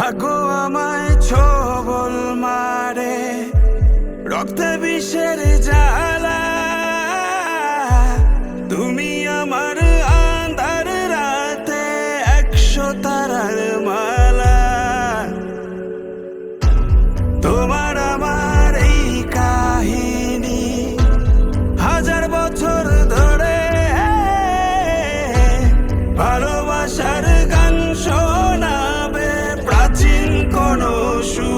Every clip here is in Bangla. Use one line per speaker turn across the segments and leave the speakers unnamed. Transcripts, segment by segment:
ভাগ্য আমায় ছবল মারে রক্তে বিষের যা show.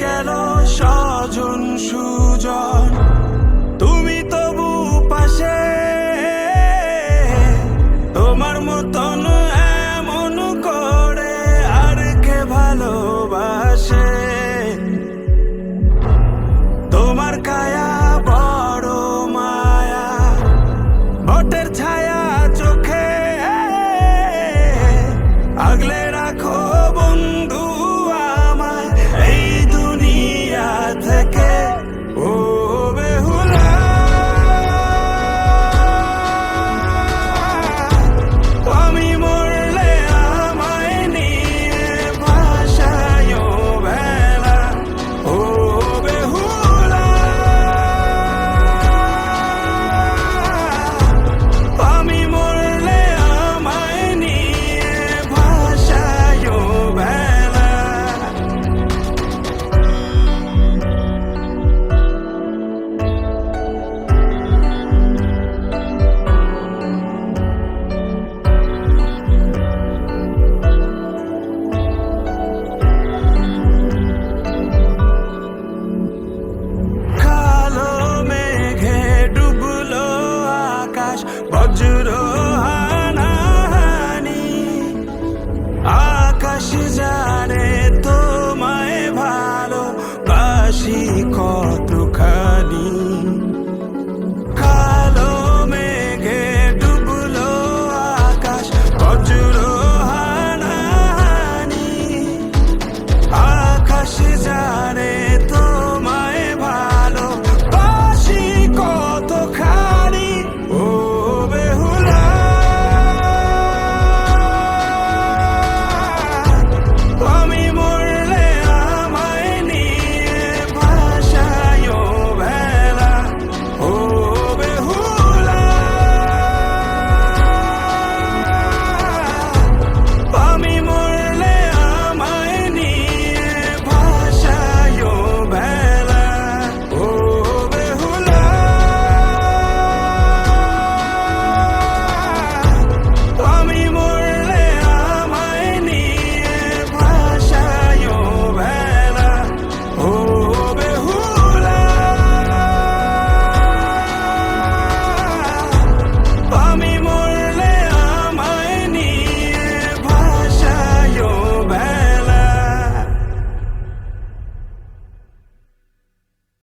গেল স্বজন সুজন। Bad